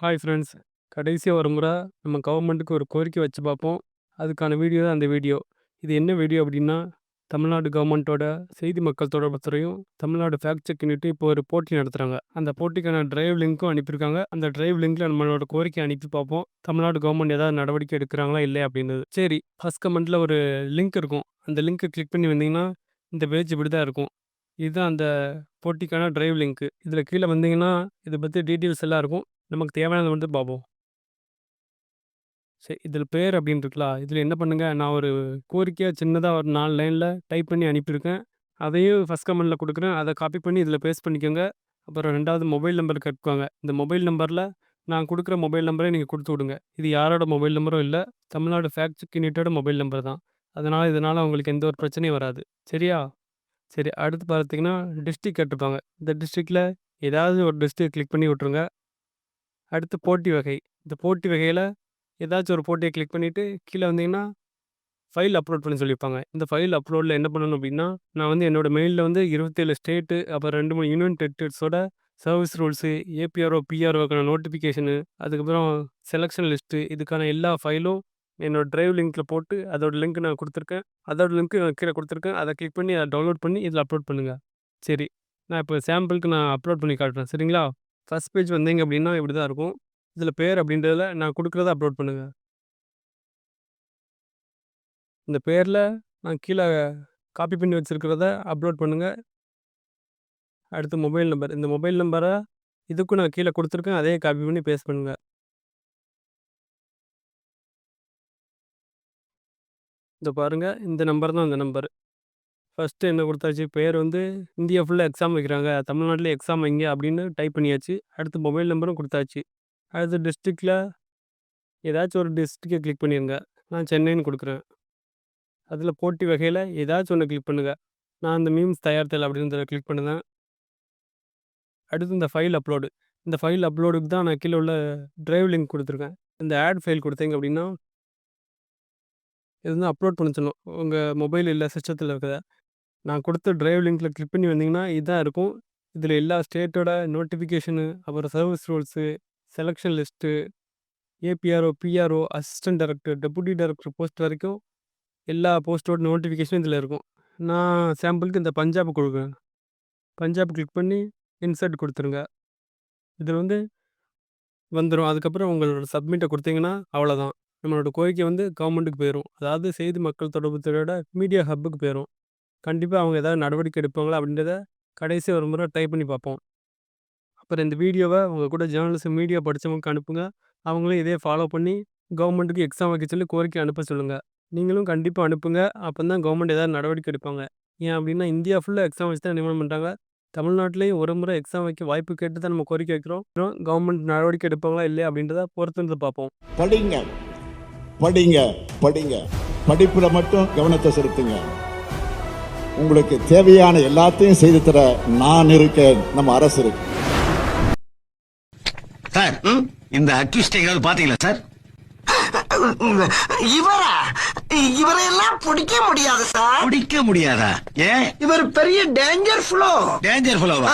Hi friends கடைசியாக ஒரு முறை நம்ம கவர்மெண்ட்டுக்கு ஒரு கோரிக்கை வச்சு பார்ப்போம். அதுக்கான வீடியோ தான் அந்த வீடியோ இது என்ன வீடியோ அப்படின்னா தமிழ்நாடு கவர்மெண்ட்டோட செய்தி மக்கள் தொடர்புத்துறையும் தமிழ்நாடு ஃபேக்ட் செக் இப்போ ஒரு போட்டி நடத்துகிறாங்க அந்த போட்டிக்கான டிரைவ் லிங்க்கும் அனுப்பியிருக்காங்க. அந்த டிரைவ் லிங்கில் நம்மளோட கோரிக்கை அனுப்பி பார்ப்போம். தமிழ்நாடு கவர்மெண்ட் ஏதாவது நடவடிக்கை எடுக்கிறாங்களா இல்லையா அப்படின்றது. சரி ஃபஸ்ட் கமெண்ட்டில் ஒரு லிங்க் இருக்கும். அந்த லிங்க்கை கிளிக் பண்ணி வந்தீங்கன்னா இந்த பேஜ் இப்படி தான் இருக்கும். இதுதான் அந்த போட்டிக்கான டிரைவ் லிங்க்கு இதில் கீழே வந்தீங்கன்னா இதை பற்றி டீட்டெயில்ஸ் எல்லாம் இருக்கும். நமக்கு தேவையானது வந்து பார்ப்போம் சரி இதில் பேர் அப்படின்னு இதில் என்ன பண்ணுங்க? நான் ஒரு கோரிக்கையாக சின்னதாக ஒரு நாலு லைனில் டைப் பண்ணி அனுப்பியிருக்கேன். அதையும் ஃபஸ்ட் கமெண்டில் கொடுக்குறேன். அதை காப்பி பண்ணி இதில் பேஸ்ட் பண்ணிக்கோங்க. அப்புறம் ரெண்டாவது மொபைல் நம்பர் கட்டுவாங்க இந்த மொபைல் நம்பரில் நான் கொடுக்குற மொபைல் நம்பரை நீங்கள் கொடுத்து விடுங்க. இது யாரோட மொபைல் நம்பரும் இல்லை. தமிழ்நாடு ஃபேக்ட் செக் யூனிட்டோட மொபைல் நம்பர் தான். அதனால் இதனால் உங்களுக்கு எந்த ஒரு பிரச்சனையும் வராது. சரியா? சரி அடுத்து பார்த்தீங்கன்னா டிஸ்ட்ரிக் கேட்டிருப்பாங்க இந்த டிஸ்ட்ரிக்டில் ஏதாவது ஒரு டிஸ்ட்ரிக் கிளிக் பண்ணி விட்ருங்க அடுத்து போட்டி வகை. இந்த போட்டி வகையில் ஏதாச்சும் ஒரு போட்டியை கிளிக் பண்ணிவிட்டு கீழே வந்தீங்கன்னா ஃபைல் அப்லோட் பண்ண சொல்லியிருப்பாங்க. இந்த ஃபைல் அப்லோடில் என்ன பண்ணணும் அப்படின்னா நான் வந்து என்னோடய மெயிலில் வந்து இருபத்தேழு ஸ்டேட்டு அப்புறம் ரெண்டு மூணு யூனியன் டெரிட்டரிஸோட சர்வீஸ் ரூல்ஸு ஏபிஆர்ஓ பிஆர்ஓக்கான நோட்டிஃபிகேஷனு அதுக்கப்புறம் செலெக்ஷன் லிஸ்ட்டு இதுக்கான எல்லா ஃபைலும் என்னோட ட்ரைவ் லிங்க்கில் போட்டு அதோட லிங்க் நான் கொடுத்துருக்கேன். அதோட லிங்க்கு நான் கீழே கொடுத்துருக்கேன். அதை கிளிக் பண்ணி அதை டவுன்லோட் பண்ணி இதில் அப்லோட் பண்ணுங்கள் சரி. நான் இப்போ சாம்பிளுக்கு நான் அப்லோட் பண்ணி காட்டுறேன். சரிங்களா? ஃபஸ்ட் பேஜ் வந்தீங்க அப்படின்னா இப்படி தான் இருக்கும். இதில் பேர் அப்படின்றதில் நான் கொடுக்குறத அப்லோட் பண்ணுங்கள் இந்த பேரில் நான் கீழே காப்பி பண்ணி வச்சுருக்கிறத அப்லோட் பண்ணுங்கள் அடுத்து மொபைல் நம்பர் இந்த மொபைல் நம்பரை இதுக்கும் நான் கீழே கொடுத்துருக்கேன். அதே காப்பி பண்ணி பேஸ்ட் பண்ணுங்கள் இந்த பாருங்கள் இந்த நம்பர் தான் இந்த நம்பர் ஃபஸ்ட்டு என்ன கொடுத்தாச்சு? பேர் வந்து இந்தியா ஃபுல்லாக எக்ஸாம் வைக்கிறாங்க. தமிழ்நாட்டில் எக்ஸாம் வைங்க அப்படின்னு டைப் பண்ணியாச்சு. அடுத்து மொபைல் நம்பரும் கொடுத்தாச்சு. அடுத்து டிஸ்ட்ரிக்டில் ஏதாச்சும் ஒரு டிஸ்ட்ரிக்டை கிளிக் பண்ணிடுங்க நான் சென்னைன்னு கொடுக்குறேன். அதில் போட்டி வகையில் ஏதாச்சும் ஒன்று கிளிக் பண்ணுங்கள் நான் அந்த மீம்ஸ் தயாரித்தல் அப்படின்றத கிளிக் பண்ணுவேன் அடுத்து இந்த ஃபைல் அப்லோடு இந்த ஃபைல் அப்லோடுக்கு தான் நான் கீழே உள்ள ட்ரைவ் லிங்க் கொடுத்துருக்கேன். இந்த ஆட் ஃபைல் கொடுத்தீங்க அப்படின்னா இது வந்து அப்லோட் பண்ண சொல்லணும் உங்கள் மொபைல் இல்லை சிஸ்டத்தில் இருக்கிறத. நான் கொடுத்த டிரைவ் லிங்க்கில் கிளிக் பண்ணி வந்தீங்கன்னா இதான் இருக்கும். இதில் எல்லா ஸ்டேட்டோட நோட்டிஃபிகேஷனு அப்புறம் service rules selection list APRO PRO assistant director deputy director post வரைக்கும் எல்லா போஸ்ட்டோட நோட்டிஃபிகேஷனும் இதில் இருக்கும். நான் சாம்பிளுக்கு இந்த பஞ்சாப் கொடுக்குறேன். பஞ்சாப் கிளிக் பண்ணி இன்சர்ட் கொடுத்துருங்க. இதில் வந்து வந்துடும் அதுக்கப்புறம் உங்களோட சப்மிட்டை கொடுத்தீங்கன்னா அவ்வளோதான் நம்மளோட கோரிக்கை வந்து கவர்மெண்ட்டுக்கு போயிடும் அதாவது செய்தி மக்கள் தொடர்பு துறையோட மீடியா ஹப்புக்கு போயிடும் கண்டிப்பாக அவங்க ஏதாவது நடவடிக்கை எடுப்பாங்களா அப்படின்றத கடைசி ஒரு முறை டைப் பண்ணி பார்ப்போம். அப்புறம் இந்த வீடியோவை உங்கள் கூட ஜேர்னலிஸ்ட் மீடியா படித்தவங்களுக்கு அனுப்புங்க. அவங்களும் இதே ஃபாலோ பண்ணி கவர்மெண்ட்டுக்கு எக்ஸாம் வைக்க சொல்லி கோரிக்கை அனுப்ப சொல்லுங்கள் நீங்களும் கண்டிப்பாக அனுப்புங்க. அப்போ தான் கவர்மெண்ட் ஏதாவது நடவடிக்கை எடுப்பாங்க. ஏன் அப்படின்னா இந்தியா ஃபுல்லாக எக்ஸாம் வச்சு தான் நியமனம் பண்ணுறாங்க தமிழ்நாட்டிலையும் ஒரு முறை எக்ஸாம் வைக்க வாய்ப்பு கேட்டு தான் நம்ம கோரிக்கை வைக்கிறோம். கவர்மெண்ட் நடவடிக்கை எடுப்பாங்களா இல்லையா அப்படின்றத பொறுத்து பார்ப்போம். படிங்க. படிங்க. படிங்க. படிப்பில் மட்டும் கவனத்தை செலுத்துங்க. உங்களுக்கு தேவையான எல்லாத்தையும் செய்து தர நான் இருக்கேன். நம்ம அரசு இருக்கு. சார் இந்த அக்யூஸ்ட் எங்காவது பாத்தீங்களா சார்? இவரா? இவரையெல்லாம் பிடிக்க முடியாது சார். பிடிக்க முடியாதா? ஏன்? இவர் பெரிய டேஞ்சர் ஃப்ளோ டேஞ்சர் ஃபுல்லோவா